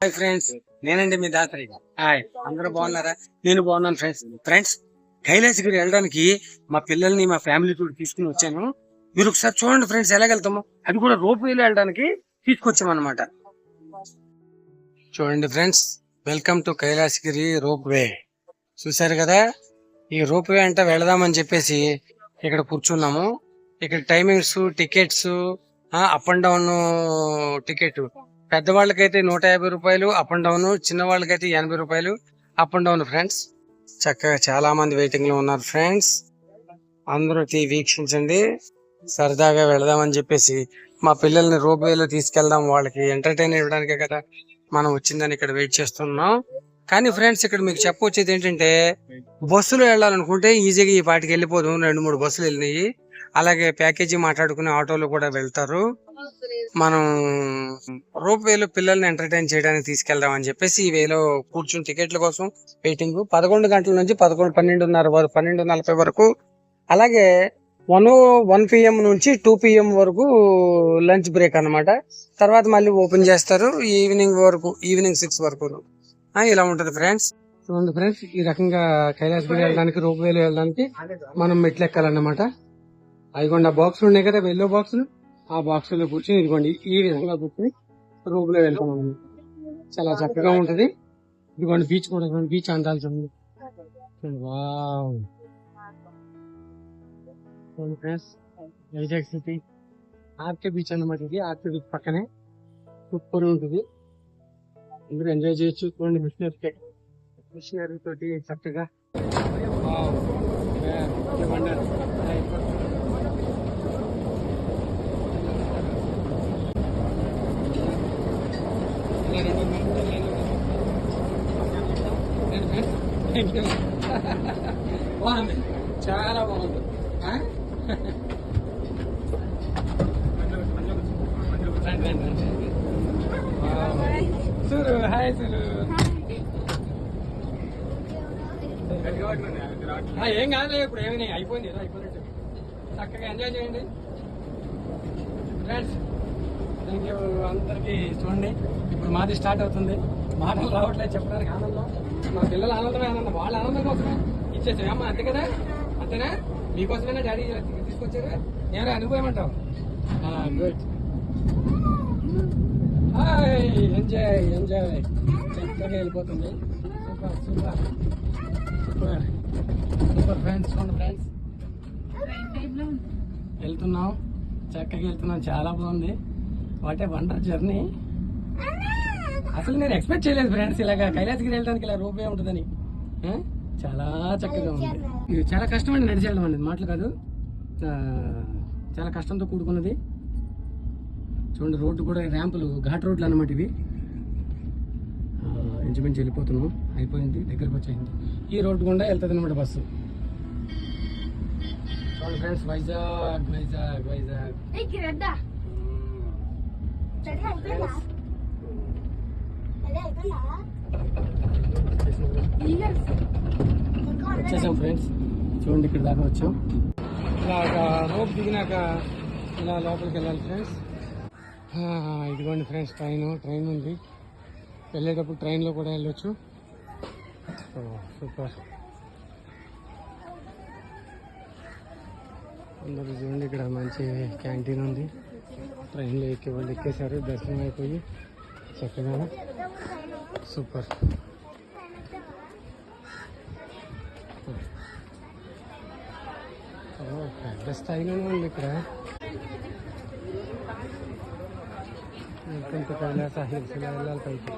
Hi friends నేనండి మీ Dasari. Hi అందరూ బాగున్నారా? నేను బాగున్నాను ఫ్రెండ్స్ ఫ్రెండ్స్ కైలాసగిరి వెళ్ళడానికి మా పిల్లల్ని మా ఫ్యామిలీ కూడా తీసుకుని వచ్చాను. మీరు ఒకసారి చూడండి ఫ్రెండ్స్ ఎలా వెళ్తామో అది కూడా రోప్ వేలో వెళ్ళడానికి తీసుకొచ్చామన్నమాట. చూడండి friends welcome to Kailasagiri rope way చూసారు కదా? ఈ రోప్ వే అంటే వెళదామని చెప్పేసి ఇక్కడ కూర్చున్నాము. ఇక్కడ timings tickets up and down ticket పెద్దవాళ్ళకైతే నూట యాభై రూపాయలు అప్ అండ్ డౌన్ చిన్నవాళ్ళకైతే ఎనభై రూపాయలు అప్ అండ్ డౌన్ ఫ్రెండ్స్ చక్కగా చాలా మంది వెయిటింగ్లో ఉన్నారు ఫ్రెండ్స్ అందరూ తీ వీక్షించండి. సరదాగా వెళదామని చెప్పేసి మా పిల్లల్ని రోబోలో తీసుకెళ్దాం వాళ్ళకి ఎంటర్టైన్ ఇవ్వడానికే కదా మనం వచ్చిందని ఇక్కడ వెయిట్ చేస్తున్నాం. కానీ ఫ్రెండ్స్ ఇక్కడ మీకు చెప్పొచ్చేది ఏంటంటే బస్సులో వెళ్ళాలనుకుంటే ఈజీగా ఈ పాటికి వెళ్ళిపోదు. రెండు మూడు బస్సులు వెళ్ళినాయి. అలాగే ప్యాకేజీ మాట్లాడుకునే ఆటోలు కూడా వెళ్తారు. మనం రోప్ వేలో పిల్లల్ని ఎంటర్టైన్ చేయడానికి తీసుకెళ్దాం అని చెప్పేసి ఈ వేలో కూర్చుని టికెట్ల కోసం వెయిటింగ్. పదకొండు గంటల నుంచి పదకొండు పన్నెండున్నర వరకు పన్నెండు నలభై వరకు అలాగే వన్ వన్ పిఎం నుంచి టూ పిఎం వరకు లంచ్ బ్రేక్ అన్నమాట. తర్వాత మళ్ళీ ఓపెన్ చేస్తారు ఈవినింగ్ వరకు ఈవినింగ్ సిక్స్ వరకు. ఇలా ఉంటది ఫ్రెండ్స్. చూడండి ఫ్రెండ్స్ ఈ రకంగా కైలాసగిరి వెళ్ళడానికి రోప్ వేలో వెళ్ళడానికి మనం మెట్లు ఎక్కాలన్నమాట. అదిగోండి ఆ బాక్సులు ఉన్నాయి కదా వెల్లో బాక్సులు? ఆ బాక్స్లో కూర్చొని ఇదిగోండి ఈ విధంగా కూర్చొని రూమ్లో వెళ్తాం చాలా చక్కగా ఉంటది. ఇదిగోండి బీచ్ కూడా బీచ్ అందాలు చూడండి. Wow. Friends Vizag city RK beach అన్నమాట ఇది. ఆర్కే బీచ్ పక్కనే. సూపర్ ఉంటుంది. అందరూ ఎంజాయ్ చేయొచ్చు. చూడండి మిషనరీ మిషనరీ తోటి చక్కగా. వావ్. బాగుంది చాలా బాగుంది ఆ? సురు హాయ్ సురు ఏం కాదులే ఇప్పుడు ఏమైనా అయిపోయింది ఏదో అయిపోయినట్టు చక్కగా ఎంజాయ్ చేయండి ఫ్రెండ్స్ థ్యాంక్ యూ అందరికి చూడండి. ఇప్పుడు మాది స్టార్ట్ అవుతుంది. మాటలు రావట్లేదు చెప్పడానికి ఆనందం. మా పిల్లల ఆనందమే ఆనందం. వాళ్ళ ఆనందం కోసమే ఇచ్చేసాం అమ్మ అంతే కదా? అంతేనా? మీకోసమైనా డాడీ తీసుకొచ్చారు? నేను అనుభవమంటావు గుడ్. Hi enjoy enjoy. చక్కగా వెళ్ళిపోతుంది. Super super. Super. Super friends చూడండి ఫ్రెండ్స్. వెళ్తున్నాం. చక్కగా వెళ్తున్నాం. చాలా బాగుంది. What a wonder journey. అసలు నేను ఎక్స్పెక్ట్ చేయలేదు ఫ్రెండ్స్ ఇలాగా కైలాసగిరి వెళ్ళడానికి ఇలా రూపే ఉంటుందని చాలా చక్కగా ఉంది. ఇది చాలా కష్టం అండి నడిచి వెళ్ళడం అనేది మాటలు కాదు. చాలా కష్టంతో కూడుకున్నది. చూడండి రోడ్డు కూడా ర్యాంపులు ఘాట్ రోడ్లు అన్నమాట ఇవి. ఆ, ఇంచుమించు వెళ్ళిపోతున్నాం. అయిపోయింది దగ్గరకు వచ్చేసింది ఈ రోడ్డు గుండా వెళ్తుంది అనమాట బస్సు. చూడండి ఫ్రెండ్స్ వైజాగ్ వైజాగ్ వైజాగ్. వచ్చేసాం ఫ్రెండ్స్ చూడండి ఇక్కడ దాకా వచ్చాం. ఇలాగా రోప్ దిగినాక ఇలా లోపలికి వెళ్ళాలి ఫ్రెండ్స్ ఆ, ఇదిగోండి ఫ్రెండ్స్ ట్రైన్ ట్రైన్ ఉంది. వెళ్ళేటప్పుడు ట్రైన్లో కూడా వెళ్ళొచ్చు. సూపర్. అందరూ చూడండి ఇక్కడ మంచి క్యాంటీన్ ఉంది ట్రైన్లో ఎక్కే వాళ్ళు ఎక్కేశారు దర్శనం అయిపోయి చక్కగా సూపర్ ఓ, పెద్ద స్థాయిలోనే ఉంది ఇక్కడ వెల్కమ్ టు కైలాస హిల్స్ ఇలా వెళ్ళాలి పైకి